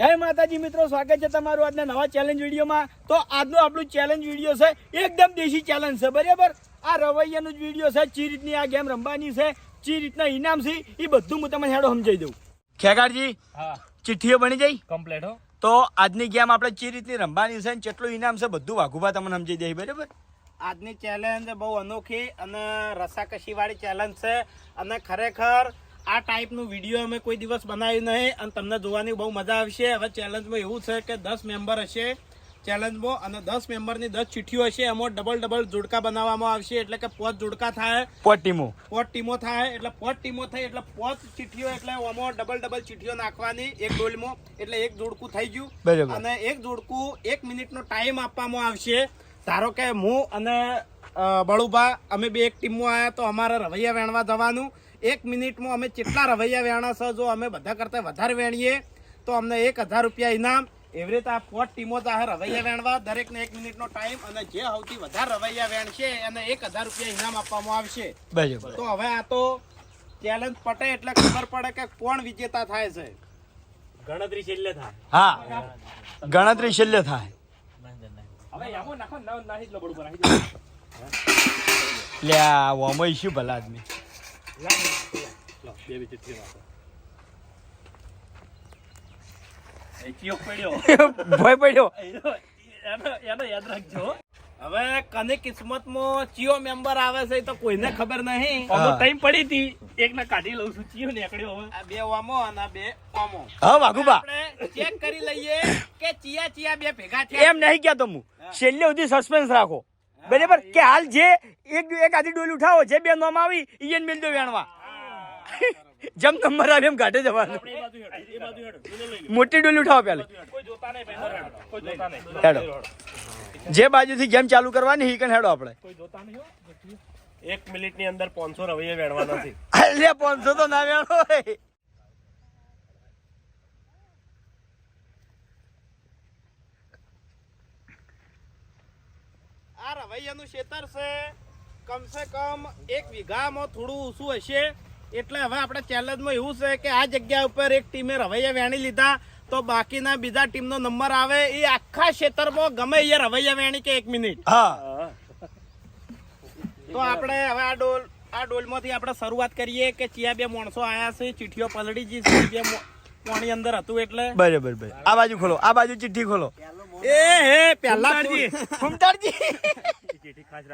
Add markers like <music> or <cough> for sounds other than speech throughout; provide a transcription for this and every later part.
જય માતાજી મિત્રો સ્વાગત છે તમારું આજના નવા ચેલેન્જ વિડીયોમાં. તો આજનો આપણું ચેલેન્જ વીડિયો છે એકદમ દેશી ચેલેન્જ છે બરાબર? આ રવૈયાનું જ વીડિયો છે ચી રીતની આ ગેમ રમવાની છે ચી રીતના ઇનામ છે એ બધું હું તમને હેડો સમજાઈ દઉં. ખેગાડજી હા. ચિઠ્ઠીઓ બની જઈ કમ્પ્લેટ હો. તો આજની ગેમ આપણે ચી રીતની રમવાની છે અને કેટલું ઇનામ છે બધું વાઘુભા તમને સમજાઈ દે બરાબર? આજની ચેલેન્જ બહુ અનોખી અને રસાકસી વાળી ચેલેન્જ છે અને ખરેખર આ ટાઈપનું વીડિયો અમે કોઈ દિવસ બનાવ્યું નહીં અને તમને જોવાની બહુ મજા આવશે. હવે ચેલેન્જમાં એવું છે કે દસ મેમ્બર હશે ચેલેન્જમાં અને દસ મેમ્બરની દસ ચીઠીઓ હશે એમાં ડબલ ડબલ જોડકા બનાવવામાં આવશે. એટલે કે પોચ જોડકા થાય. પોટ ટીમો. પોચ ટીમો થાય. એટલે પોચ ટીમો થાય એટલે પોચ ચીઠીઓ એટલે આમાં ડબલ ડબલ ચીઠીઓ નાખવાની એક ડોલમાં. એટલે એક જોડકું થઈ ગયું. અને એક જોડકું એક મિનિટનો ટાઈમ આપવામાં આવશે. ધારો કે હું અને બળુભા અમે બે એક ટીમમાં આવ્યા તો અમારે રવૈયા વેણવા જવાનું. એક મિનિટમાં અમે કેટલા રવૈયા વેણા છે જો અમે બધા કરતાં વધારે વેણીએ તો અમને એક હજાર રૂપિયા ઇનામ. એવી રીતે આ ફોર્ટ ટીમો તાહે રવૈયા વેણવા. દરેકને એક મિનિટનો ટાઈમ અને જે સૌથી વધારે રવૈયા વેણશે એને એક હજાર રૂપિયા ઇનામ આપવામાં આવશે. તો હવે આ તો ચેલેન્જ પટે એટલે ખબર પડે કે કોણ વિજેતા થાય છે. ગણતરી છેલ્લે થાય. હા ગણતરી છેલ્લે થાય. હવે નાખો નાહી જ આ વોમય શું ભલા આદમી. લો બે બે ચિઠ્ઠી નાખો એ ચિયો પડ્યો ભય પડ્યો. એનો એનો એનો યાદ રાખજો હવે કને કિસ્મતમાં ચિયો મેમ્બર આવે છે તો કોઈને ખબર નહીં. હા. ટાઈમ પડી હતી. એક ના કાઢી લઉં છું. ચિયો નીકળ્યો હવે. આ બે ઓમો અને બે ઓમો. હા વાઘુભા ચેક કરી લઈએ કે ચિયા ચિયા બે ભેગા થયા. એમ નહીં કહેતો હું. છેલ્લે સુધી સસ્પેન્સ રાખો. બરાબર? કે હાલ જે એક એક આધી ડોલ ઉઠાવો જે બે નોમ આવી ઈયન મેલ દો વેણવા. જમ નંબર આવે એમ ઘાટે જવાનું. મોટી ડોલ ઉઠાવો પેલા. હેડ. જે બાજુથી ગેમ ચાલુ કરવાની હી કણ હેડો આપણે. એક મિનિટની અંદર પાંચસો રવૈયા વેણવાના છે. અલ્યા પાંચસો તો ના વેણો આ રવૈયાનું ખેતર છે. કમસે કમ એક વીઘામાં થોડું ઊંચું હશે. એટલે હવે આપણે ચેલેન્જમાં એવું છે કે આ જગ્યા ઉપર એક ટીમે રવૈયા વેણી લીધા. તો બાકીના બીજા ટીમનો નંબર આવે. એ આખા ખેતરમાં ગમે એ રવૈયા વેણી કે એક મિનિટ. હા. તો આપણે હવે આ ડોલ આ ડોલમાંથી આપણે શરૂઆત કરીએ કે ચિયા બે માણસો આવ્યા છે. ચીઠીઓ પલળી જી છે. બે પોણી અંદર હતું એટલે બરાબર બરાબર. આ બાજુ ખોલો આ બાજુ ચિઠ્ઠી ખોલો. એ હે પહેલા ફૂમતાડજી.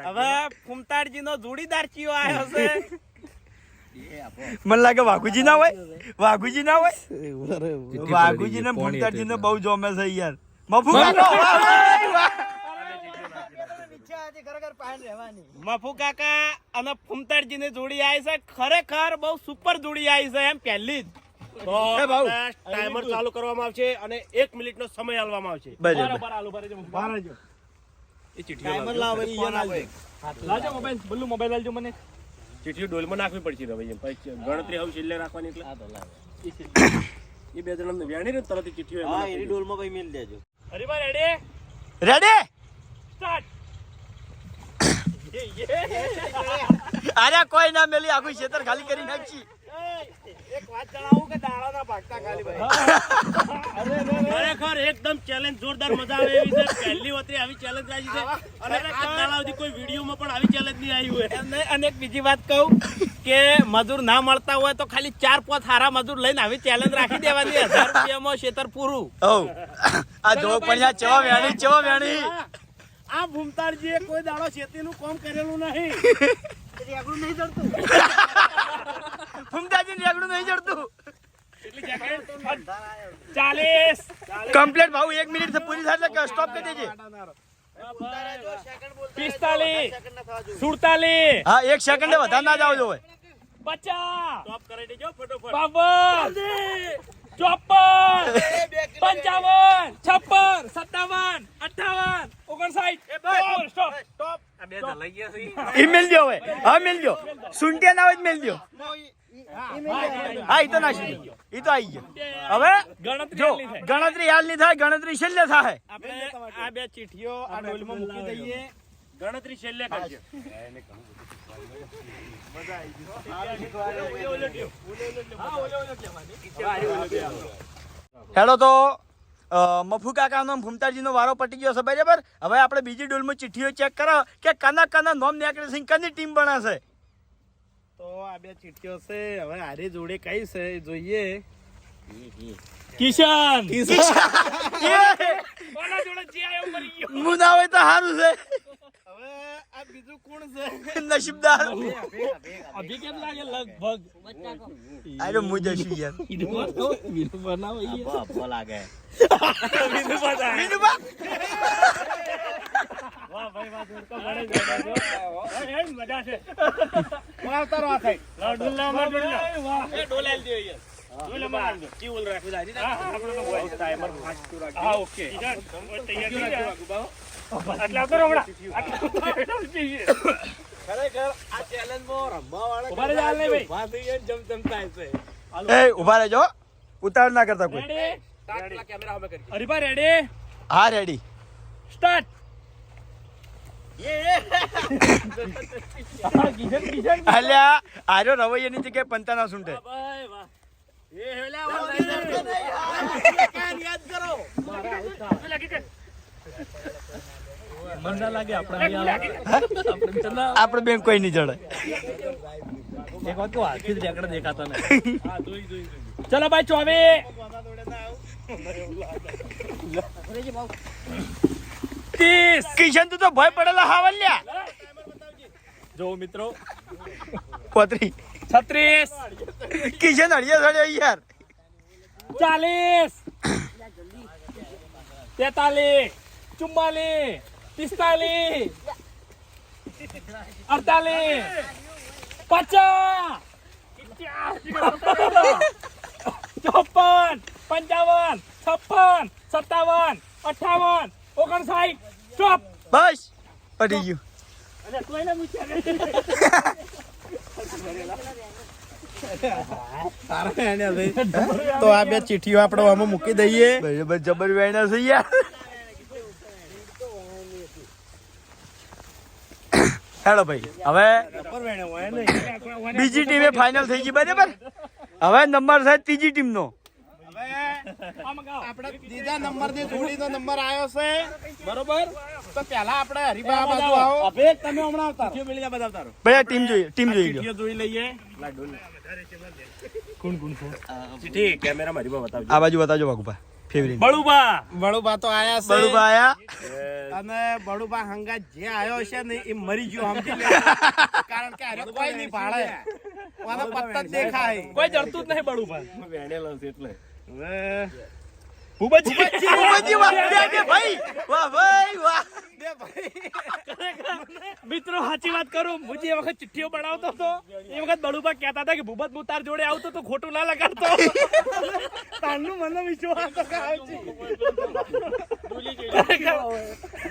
હવે ફુમતાડજી. નો જોડીદાર ચિયો આવ્યો છે. મને લાગે વાઘુજી ના હોય વાઘુજી ના હોય. વાઘુજી ને ફુમતાડજી ને બહુ જોમે છે યાર. મફુ. મફુ કાકા અને ફૂમતાડજી ની જોડી આવી છે ખરેખર બહુ સુપર જોડી આવી છે એમ પહેલી જ. તો ટાઈમર ચાલુ કરવામાં આવશે અને એક મિનિટનો સમય આલવામાં આવશે. બરાબર. બરાબર આલુ એ ટાઈમર લાવો ફોન મોબાઈલ બલ્લુ મોબાઈલ મને. ચીઠીઓ ડોલમાં નાખવી પડશે હવે એમ. ગણતરી હવે છેલ્લે રાખવાની એટલે. એ છેલ્લે. એ બે જણા વ્યાણી ને તરત ચીઠીઓ દેજો. હરીભાઈ રેડી રેડી સ્ટાર્ટ અરે કોઈ ના મેલી આખું ખેતર ખાલી કરી નાખી. એક વાત જણાવું કે દાડા ભાગતા ખાલી ભાઈ ખરેખર એકદમ ચેલેન્જ જોરદાર મજા આવે એવી છે. પહેલી વખતે આવી ચેલેન્જ આવી છે. અને આ દાડા સુધી કોઈ વિડીયોમાં પણ આવી ચેલેન્જ નહીં આવી હોય. અને અને એક બીજી વાત કહું કે મજૂર ના મળતા હોય તો ખાલી ચાર પાંચ હારા મજૂર લઈને આવી ચેલેન્જ રાખી દેવાની. હજાર રૂપિયામાં ખેતર પૂરું. આ જો પણ ચવા વેણી ચવા વેણી. આ ભૂમતાળજીએ કોઈ દાડો ખેતીનું કામ કરેલું નહીં. ફૂમતાજી <laughs> રેગડું નહીં જડતું. ચાલીસ. કમ્પ્લેટ ભાવ એક મિનિટ પૂરી થાય સ્ટોપ કરી દેજે. પિસ્તાલીસ. સુડતાલીસ. હા, એક સેકન્ડ વધારે ના જાવ જોવે. પચાસ. ફટોફટ ચોપન! પંચાવન છપ્પન સત્તાવન અઠાવન ઓગણસાઠ. સ્ટોપ. સ્ટોપ. આ બે લઈ ગયા છે. ઈ મેલ દો હવે હા મેલ દો સુંટિયા ના હોય મેલ દો હા ઈ તો નાખી દો ઈ તો આવી ગયો. હવે ગણતરી જો થાય? ગણતરી હાલની થાય ગણતરી છેલ્લે થાય. આપણે આ બે ચીઠીઓ આ ડોલમાં મૂકી દઈએ. ગણતરી છેલ્લે કરજો. હેડો તો મફુ કાકાનો ને વારો પટી ગયો છે બરાબર? હવે આપણે બીજી ડોલમાં ચિઠ્ઠીઓ ચેક કરો કે કના કના નોમ નીકળે છે કની ટીમ બનાશે તો આ બે ચિઠ્ઠીઓ છે હવે હારી જોડે કઈ છે જોઈએ. કિશન! કિશન! કોના જોડે જે આયો મરી ગયો? હું ના હોય તો સારું છે. હવે આ બીજું કોણ છે? નસીબદાર અભી કેમ લાગે લગભગ? અરે હું જશું યાર વિનુ બનાવો લાગે મજા છે આ. ડોલા માં ડોલા એ ડોલા દે યાર. ડોલા માં દે કી બોલ રાખી દાદી હા આપણે તો બોલ ટાઈમર ફાસ્ટ ટુ રાખી હા ઓકે તૈયાર કરી આટલા તો ખરેખર આ ચેલેન્જમાં રમવા વાળા ઊભા રહી ભાઈ. ઊભા થઈ ગયા ને જમ જમ થાય છે એ ઊભા રહેજો ઉતાવળ ના કરતા કોઈ. હરીભા રેડી હા રેડી સ્ટાર્ટ <laughs> અલ્યા આર્યો રવૈયાની જગ્યાએ પંતાના સૂંઢે. આપણે બેન કોઈ નહીં જડે. એક વાત હાથથી જ રેકડ દેખાતા ચલો ભાઈ ચોવી ત્રીસ. કિશન તું તો ભય પડેલા હાવલ્યા જો મિત્રો. પોતરી છત્રીસ. કિશન અડિયા સડ્યો યાર ચાલીસ તેતાલીસ ચુમ્માલીસ પિસ્તાલીસ અડતાલીસ પચાસ ચોપન પંચાવન છપ્પન સત્તાવન અઠાવન ઓગણસાઠ સ્ટોપ બસ પડી ગયું સારા હેડ્યા ભાઈ. તો આ બે ચીઠીઓ આપણે આમાં મૂકી દઈએ. જબર વેણા છે યાર. હેલો ભાઈ હવે બીજી ટીમે ફાઇનલ થઈ ગઈ બરાબર? હવે નંબર છે ત્રીજી ટીમનો. આપણે ત્રીજા નંબરની જોડીનો નંબર આવ્યો છે. બરોબર? તો પેલા આપણે હરિભા આ બાજુ આવો. અભે તમે હમણાં આવતા રહો. ભાઈ આ ટીમ જોઈ આ બાજુ બતાવજો બાકુભા ફેવરિટ બળુબા બળુબા તો આયા છે. બળુભા આયા? અને બળુબા હંગા જે આયો છે ને એ મરી ગયો સમજી લે. કારણ કે હારે કોઈ નહીં ભાળે. ઓનો પત્તા દેખાય. કોઈ જડતું જ નહીં બળુબા હવે ભૂપતજી. ભૂપતજી વાહ દે બે ભાઈ. વાહ ભાઈ વાહ. દે ભાઈ. મિત્રો સાચી વાત કરું. હું જે વખત ચિઠ્ઠીઓ બનાવતો હતો એ વખત બળુબા કહેતા હતા કે ભૂપત હું તાર જોડે આવતો તો ખોટું ના લગાડતો. તારનું મને વિશ્વાસ.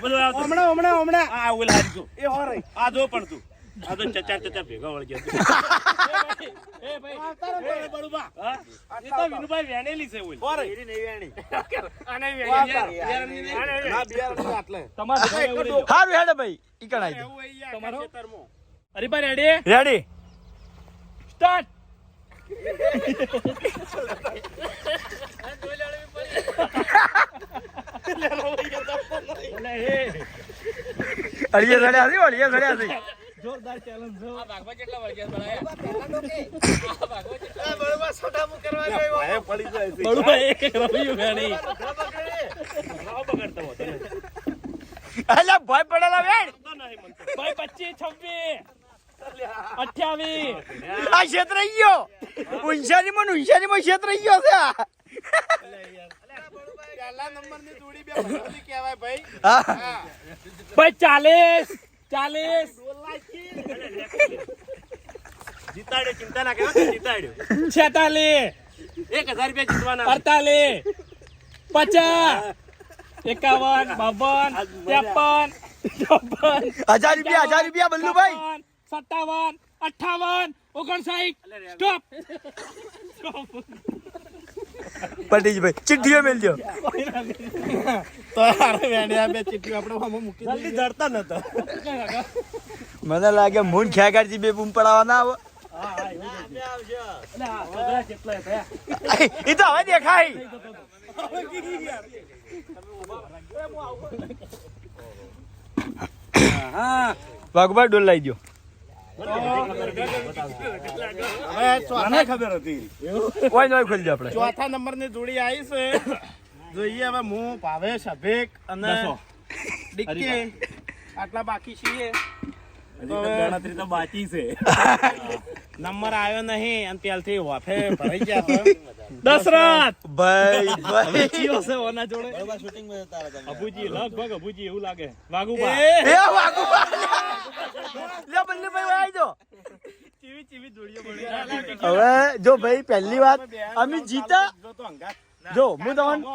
હમણાં હમણાં હમણાં. આ ઓલા હારી એ હો રહી આ જો પણ તું. આ તો ચચાર ચચાર ભેગા વળી ગયા. એ ભાઈ આવતા રહો તમે બળુબા હા? એ તો વિનુભાઈ વેણેલી છે ઓલ. હો રહી. આને ના, બિયારણની આટલે. તમારે હારું હેડે ભાઈ. ઈ કણાઈ દે. તમારો? આખા ખેતરમાં. રેડી રેડી સ્ટાર્ટ અડિયા સડ્યા છે અડિયા સડ્યા છે. જોરદાર ચેલેન્જ છે ભાઈ પડી જાય છે. બળુભાઈ એક રમ્યું વેણી ના બગાડતો હોતો. અલ્યા ભય પડેલા વેણ? ભાઈ પચીસ છવ્વીસ અઠ્યાવીસ. આ ક્ષેત્ર ગયો. ઉંશાની માં ઉંશાની માં ક્ષેત્ર ગયો છે. આ. પહેલા નંબરની જોડી બે કહેવાય ભાઈ. હા હા. ભાઈ ચાલીસ. ચાલીસ જીતાડ્યો ચિંતા ના કરો જીતાડ્યો છેતાલીસ એક હજાર રૂપિયા જીતવાના અડતાલીસ પચાસ એકાવન બાવન ત્રેપન ચોપન હજાર રૂપિયા હજાર રૂપિયા બલ્લુભાઈ છપ્પન, સત્તાવન અઠાવન ઓગણસાઠ સ્ટોપ પટીજી ભાઈ ચિઠ્ઠીઓ મેલજો તો હારે વેણ્યા બે ચીઠીઓ આપણે આમાં મૂકી દઈએ. જડતા નતો મને લાગે મૂન ખેગાડજી બે બૂમ પડાવવાના આવો. એ તો હવે દેખાય. વાઘુભાઈ ડોલ લાવી દો ખબર હતી. કોઈ ખોલી આપણે. ચોથા નંબરની જોડી આવી છે. જોઈએ હવે હું ભાવેશ અભિક અને ડિક્કી. આટલા બાકી છીએ. ગણતરી તો બાકી છે. નંબર આવ્યો નહીં અને ત્યારથી વાફે ભરાઈ ગયા દશરથ! ભાઈ ભાઈ. ચિયો છે ઓના જોડે. અબુજી લગભગ અબુજી એવું લાગે. વાગુબા એ વાગુબા લે બલ્લુભાઈ આવી જો. ચીવી ચીવી જોડીઓ મળી હવે જો ભાઈ પહેલી વાત અમે જીતા. તો હંગાત. જો હું તમને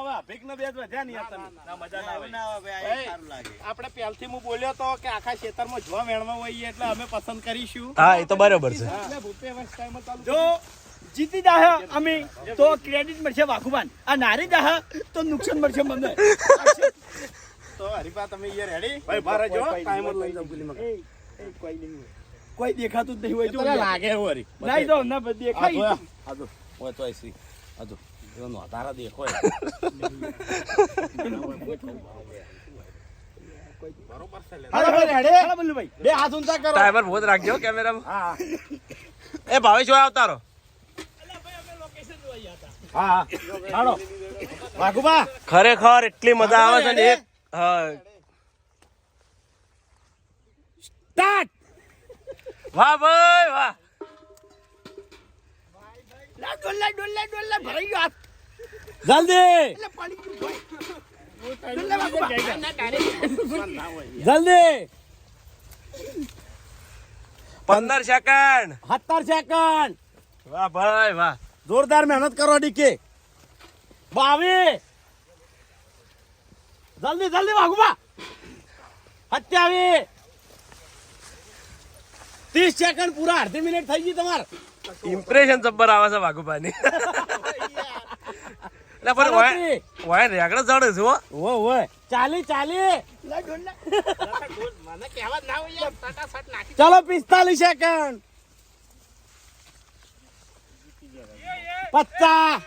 આપણે પહેલથી હું બોલ્યો તો કે આખા ખેતરમાં જોવા વેણવા હોઈએ એટલે અમે પસંદ કરીશું. હા એ તો બરાબર છે. એટલે ભૂપે વર્ષ ટાઈમમાં ચાલુ જો જીતી જાહે અમે તો ક્રેડિટ મળશે વાઘુબાન. આ નારી જાહે તો નુકસાન મળશે મને. તો હરીફા તમે અહીંયા રેડી ભાઈ બાર જો ટાઈમ લઈ જાઉં પેલી એ, એ, કોઈ નહીં. કોઈ દેખાતું જ નહીં હોય જો લાગે હરી. નહીં તો ના દેખાય? આ જો. ઓય તો આઈસી આ જો. એનો નોતારા દેખો બહુ રાખજો કેમેરા એ ભાવેશ ભાઈ આવતારો હા હા હાલો વાઘુબા ખરેખર એટલી મજા આવે છે ને એક સ્ટાર્ટ વાહ ભાઈ વાહ લા ડોલ્લા ડોલ્લા ડોલ્લા ભરાઈ ગયો હાથ જલ્દી એટલે પડી ગયું ભાઈ. ડોલ્લા વાઘુબા. જલ્દી પંદર સેકન્ડ સત્તર સેકન્ડ વાહ ભાઈ વાહ જોરદાર મહેનત કરો ડીકે બાવીસ જલ્દી જલ્દી વાઘુબા સત્યાવીસ ત્રીસ સેકન્ડ પૂરા અડધી મિનિટ થઈ ગઈ તમારે ઇમ્પ્રેશન જબ્બર આવે છે વાઘુભાઈની એટલે પણ વાય વાય રેગડા ચડે છે હો. ઓય ઓય ચાલી ચાલી. લા ડોલ્લા. ચલો પિસ્તાલીસ સેકન્ડ પચાસ.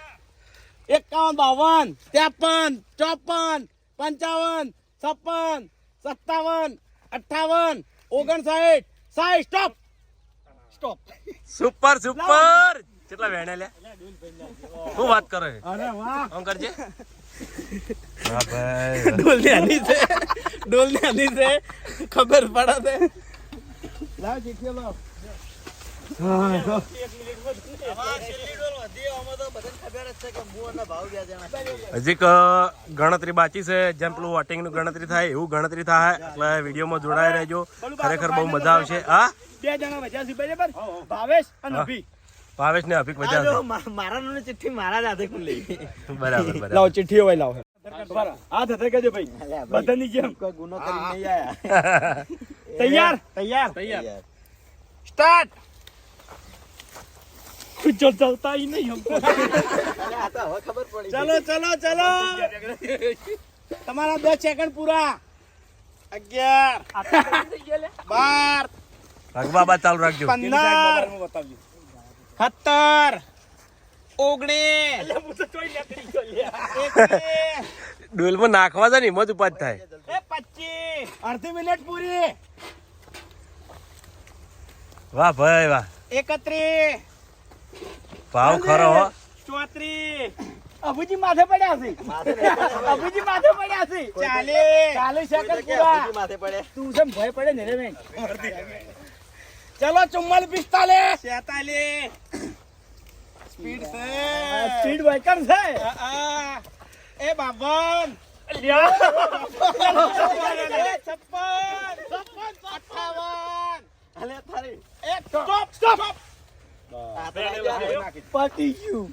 એકાવન બાવન. ત્રેપન ચોપન પંચાવન છપ્પન સત્તાવન અઠાવન ઓગણસાઠ. સાઠ સ્ટોપ સ્ટોપ સુપર સુપર કેટલા વેણે લે? શું વાત કરે અરે વાહ. શું કરજે? હા ભાઈ. ડોલ ને આની છે. ડોલ ને આની છે. ખબર પડે છે. લાવ ચીઠીઓ લાવ. હજી ક ગણતરી બાકી છે. જેમ પેલું વોટિંગનું ગણતરી થાય એવું ગણતરી થાય. એટલે વિડીયોમાં જોડાઈ રહેજો. ખરેખર બહુ મજા આવશે. હા? બે જણા વધ્યા ભાવેશ અને ભાવેશ ને અભિક મજા આવશે મારા નો ચિઠ્ઠી મારા જ હાથે ખુલ્લી બરાબર બરાબર લાવો ચિઠ્ઠી હોય લાવો હાથ હાથે કહેજો ભાઈ બધાની જેમ કોઈ ગુનો કરી નહીં આયા <laughs> તૈયાર તૈયાર તૈયાર સ્ટાર્ટ कुछ जो चलता ही नहीं हमको આ તો હવે ખબર પડી ચલો ચલો ચલો તમારા દસ સેકન્ડ પૂરા અગિયાર બાર ભગવાબા ચાલુ રાખજો પંદર સત્તર. ઓગણીસ. ડોલમાં નાખવા જાય ને એમાં જ ઉપાજ થાય. પચીસ. અડધી મિનિટ પૂરી. વાહ ભાઈ વાહ. એકત્રીસ. ભાવ ખરો હો. ચોત્રીસ. અભુજી માથે પડ્યા છે. અભુજી માથે પડ્યા છે. ચાલે ચાલે સેકન્ડ પૂરા. માથે પડે તું સમ ભય પડે ને રે બેન ચલો ચુમ્માલીસ પિસ્તાલીસ છેતાલીસ સ્પીડ છે સ્પીડ બ્રેકર છે. એ બાબન છપ્પન અઠાવન અલે થારી એક સ્ટોપ સ્ટોપ પતી ગયું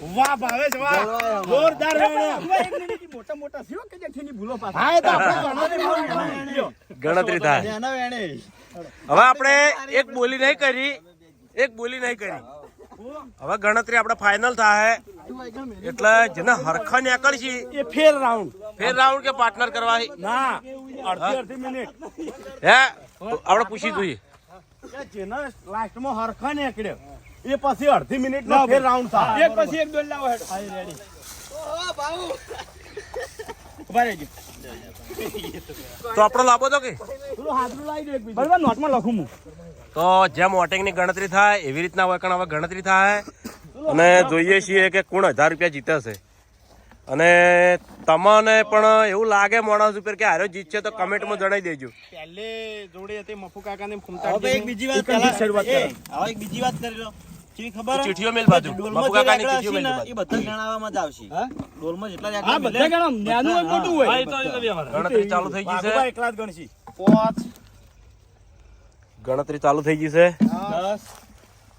વાહ ભાવેશ વાહ. જોરદાર હવે મોટા મોટા થયો કે જેઠીની ભૂલો પાછી હા તો આપણે ગણતરી થાય. હવે આપણે એક બોલી નહીં કરી. એક બોલી નહીં કરી. હવે ગણતરી આપણે ફાઇનલ થાય. એટલે જેને હરખા નીકળશે એ ફેર રાઉન્ડ. ફેર રાઉન્ડ કે પાર્ટનર કરવા ના અડધી અડધી મિનિટ. હે? આપણે પૂછી જોઈએ. કે જેનો લાસ્ટમાં હરખા નીકળ્યો. એ પછી અડધી મિનિટ નો ફેર રાઉન્ડ થાય. એક પછી એક દોડ લાવો હેડો. ઊભા રહેજો. તો આપણો લાભો તો કે? થોડું હાથનું લાવી દો એક બીજું. બરાબર નોટમાં લખું હું. તો જેમ વોટિંગની ગણતરી થાય એવી રીતના હોય કારણ હવે ગણતરી થાય. અને જોઈએ છીએ કે કોણ હજાર રૂપિયા જીતે છે અને તમને પણ એવું લાગે માણસ ઉપર કે હારો જીતશે તો કમેન્ટમાં જણાવી દેજો. પહેલે જોડે હતી મફુ કાકા ને હવે એક બીજી વાત પહેલા- શરૂઆત. હવે એક બીજી વાત કરી લો. ખબર ચીઠીઓ મેલ બાજુ. બાપુ કાકાની ચીઠીઓ મેલ બાજુ. એ બધા ગણાવામાં જ આવશે. હા? ડોલમાં જેટલા જ આ બધા મળે, નાનું હોય મોટું હોય. ભાઈ તો એ ગણતરી ચાલુ થઈ ગઈ છે. બાપુ એકલા જ ગણશી. પાંચ. ગણતરી ચાલુ થઈ ગઈ છે. 10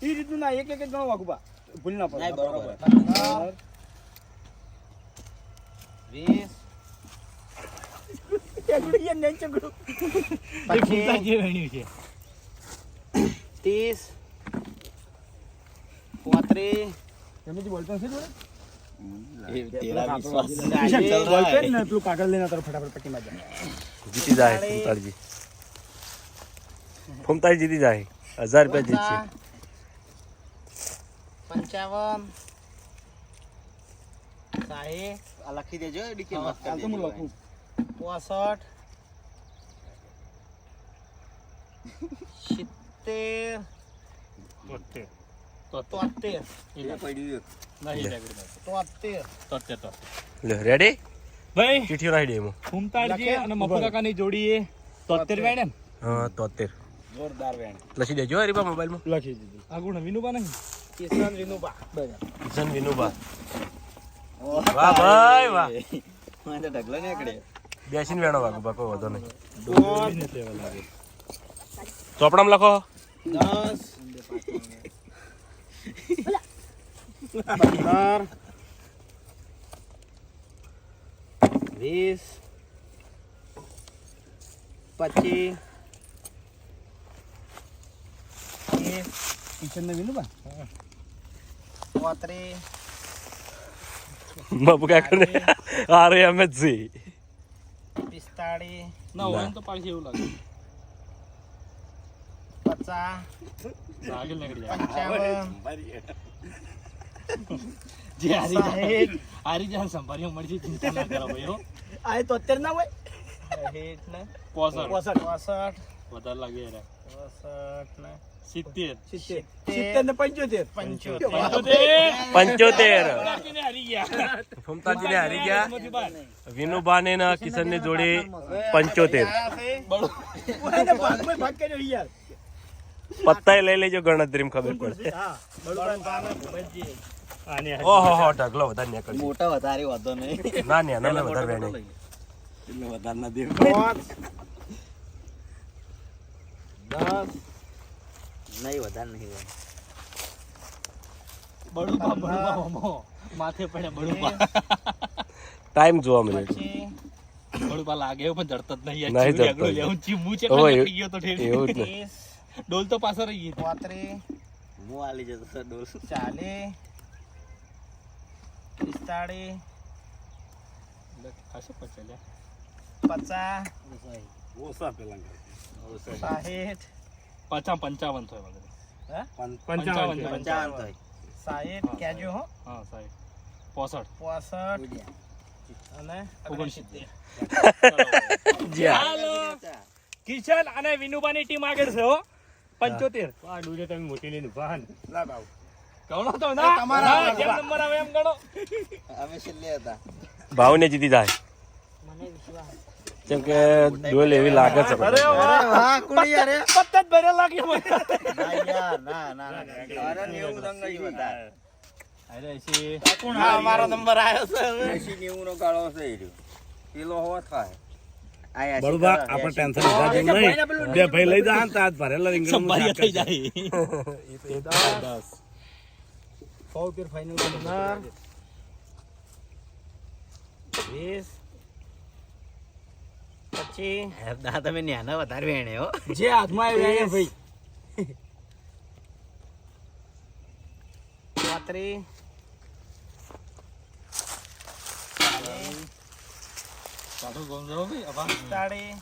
ઈ રીતનું ના એક એક જ ગણો વાઘુબા. ભૂલ ના પડે. બરાબર. 20 ચગડું, નહીં ચગડું. પચીસ ત્રીસ પાંત્રીસ ગમેથી બોલતો હશે જોડે? ચાલીસ, બોલતો જ ને, પેલું કાગળ લઈને તારો ફટાફટ પટ્ટીમાં જા. જીતી જાય ફૂમતાળજી ફૂમતાળી જીતી જાય. હજાર રૂપિયા જીતશે. પંચાવન સાહીઠ. લખી દેજો ડીકી મત હાલ તો હું લખું. પોસઠ <laughs> સિત્તેર. તોતેર તોતેર. લે. રેડી ભાઈ ચીઠીઓ નાખી દે એમાં. ફૂમતાળજી અને મફુ કાકાની જોડી એ તોતેર. વેણે હા તોતેર. જોરદાર વેણ. લખી દેજો હરીબા મોબાઈલમાં. લખી દીધું. આ ગુણ વિનુબા નહીં? કિશન વિનુબા. કિશન વિનુબા. વાહ ભાઈ. વાહ. મને તો ઢગલો નીકળે બેસીને વેણો વાગો બા કોઈ વધો નહીં. ચોપડામાં લખો. દસ પંદર વીસ પચીસ ત્રીસ કિશનને વિનુબા? પાંત્રીસ બાપુ કાકાને આરે એમ જ છે પિસ્તાળીસ ના હોય ને તો પાછી એવું લાગે પચાસ આગળ નીકળી જાય પંચાવન. જે હારી હારી જાય સંભાળીઓ મળશે ચિંતા ના કરો ભાઈ આ એ તોતેર ના હોય. ને પોસઠ. પોસઠ. ચોસઠ વધારે લાગે યાર. ચોસઠ ને સિત્તેર. સિત્તેર. સિત્તેર. ને પંચોતેર. પંચોતેર. પંચોતેર. ફૂમતાળજીને હારી ગયા. વિનુબા ને. વિનુબાને ને જોડે પંચોતેર. ભાગ કર્યો યાર. પત્તાય લઈ લેજો ગણતરીમાં ખબર પડે. ઓહો હો ઢગલો વધારે નીકળી મોટા વધારે વધો નહીં. ના ને મેં વધારે વેણી પાંચ. દસ. નહીં વધારે નહીં બળુપા હોમો. માથે પડે બડુપા ટાઈમ જોવા મળે બડુપા બળુપા લાગે પણ જડતો જ નહીં નહીં એટલે એવું જ ને. ત્રીસ. ડોલ તો પાછળ રહી ગઈ પાંત્રીસ હું આલી જતો ડોલ. ચાલે. પિસ્તાળી ખાસો પછે પચાસ. ઓછા પેલા સાહીઠ. પચાસ પંચાવન થાય વગર. પંચાવન પંચાવન છે. સાહીઠ કહેજો હો. હા સાહેબ પોસઠ. પોસઠ. અને ઓગણસિત્તેર. કિશન અને વિનુબાની ટીમ આગળ છે હો. પંચોતેર. લા બાબુ. ગણો તો ના. તમારા ના, જેમ નંબર આવે એમ ગણો. અમે છેલ્લે હતા. ભાવને જીતી જાય. કેમ કે ડોલ એવી લાગે છે. અરે વાહ. પત્તા જ લાગે મને. ના યાર ના ના ના. હા અમારો નંબર આવ્યો છે. હવે. એસી નેવું નો ગાળો છે એ રહ્યો. કિલો હોવા થાય. બળુબા આપણે ટેન્શન લીધા જેવું નહીં. બે ભાઈ લઈ જા તાજ ભરેલા શાક થઈ જાય. <laughs> સો ઉપર ફાઇનલ પંદર વીસ. પચીસ. દા તમે ન્યાના વધારે વેણે હો. જે હાથમાં ભાઈ. <laughs> પાંત્રીસ પાછું ગમ જાઓ ભાઈ અભા. પિસ્તાળીસ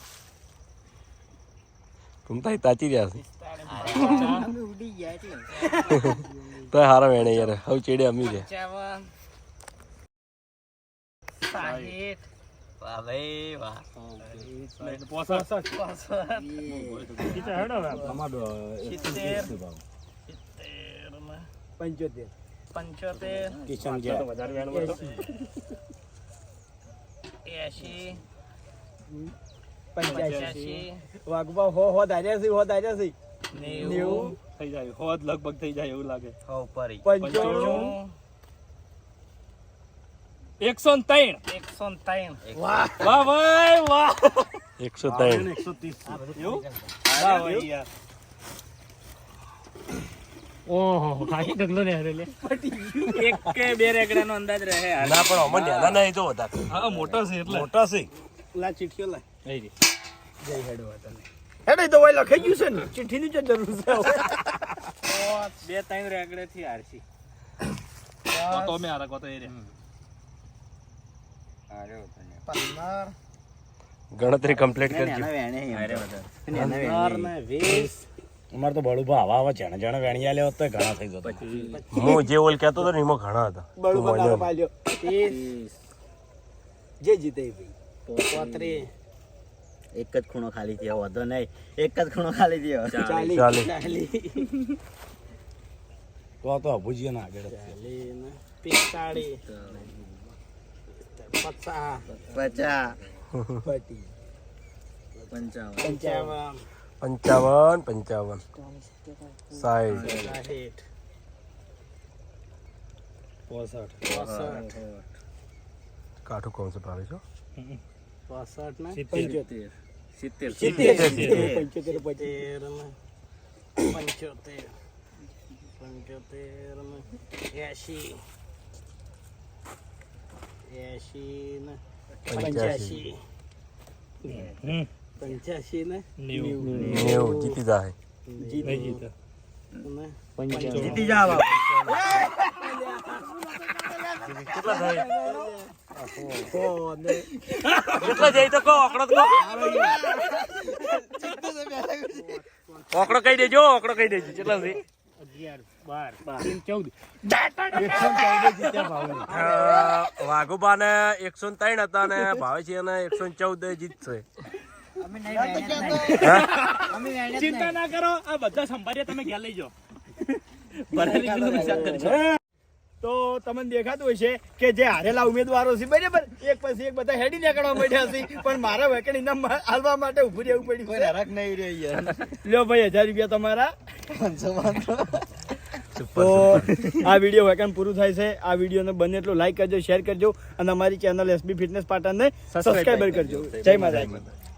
ઘૂમતા તાચી રહ્યા છે ઉડી ગયા એટલે તો હારા વેણે યાર હવે ચેડે અમી સાહીઠ વાહ ભાઈ વાહ પંચોતેર પંચોતેર એસી પંચ્યાસી વાઘબા હો હો ધાર્યા છે હો ધાર્યા છે નેવું. થઈ જાય હોદ લગભગ થઈ જાય એવું લાગે. હો પરી પંચાણું. એકસો ત્રણ એકસો ત્રણ વાહ ભાઈ વાહ. એકસો ત્રણ એકસો ત્રીસ એવું વાહ ભાઈ યાર ઓહો ખાલી ઢગલો ને હારે લે એક કે બે રેગડા નો અંદાજ રહે ના પણ અમને નેલા નહીં તો વધારે. હા મોટો છે એટલે. મોટા છે. લા ચીઠીઓ લા. થઈ ગઈ. હેડે તો ભાઈ લખાઈ ગયું છે ને. ચિઠ્ઠીની જ જરૂર છે. <laughs> બે ત્રણ રેગડે થી હારસી કોતો મેં હારા કોતો એ રે. પંદર ગણતરી કમ્પ્લીટ કરજો. પંદર ને વીસ. અમારે તો બળુભા આવા આવા જણા જણ વેણિયા લેવો તો ઘણા થઈ જતો. હું જે ઓલ કહેતો હતો ને એમાં ઘણા હતા. બળું તું પાલ્યો. જે જીતે ભાઈ. એક જ ખૂણો ખાલી થયો વધો નહીં. એક જ ખૂણો ખાલી થયો. ચાલી ચાલી તો તો અભુજી ના આગળ ચાલી ને પિસ્તાળીસ. પચાસ. પચાસ. પંચાવન. પંચાવન. પંચાવન પંચાવન સાઠ સાહીઠ પોસઠ પોસઠ કાઠું કોણ છે પાડે છો પોસઠ ને પંચોતેર સિત્તેર સિત્તેર સિત્તેર. પંચોતેર પચીસ તેર ને પંચોતેર પંચોતેર ને એસી એસી ને પંચ્યાસી પંચ્યાસી ને નેવું. નેવું. જીતી જાય નહીં જીતે. જીતી જાવ કેટલા થાય? કેટલા જાય તો કહો આંકડો તો આંકડો કહી દેજો આંકડો કહી દેજો. કેટલા છે વાઘુબા ને એકસો ને ત્રણ હતા ને ભાવે છે અને એકસો ને ચૌદ જીતશે. ચિંતા ના કરો આ બધા સંભાળ્યા તમે ઘેર લઈ જાઓ. <laughs> તો તમને દેખાતું હશે કે જે હારેલા ઉમેદવારો છે બરાબર એક પછી એક બધા હેડી નીકળવા માંડ્યા છે પણ મારા વેકણી ના હાલવા માટે ઉભું રહેવું પડ્યું કોઈ હરક નહીં રહી યાર. લ્યો ભાઈ હજાર રૂપિયા તમારા. તો આ વીડિયો વેકન પૂરું થાય છે. આ વિડીયોને બને એટલું લાઈક કરજો શેર કરજો અને અમારી ચેનલ એસબી ફિટનેસ પાટણને સબસ્ક્રાઈબર કરજો. જય માતા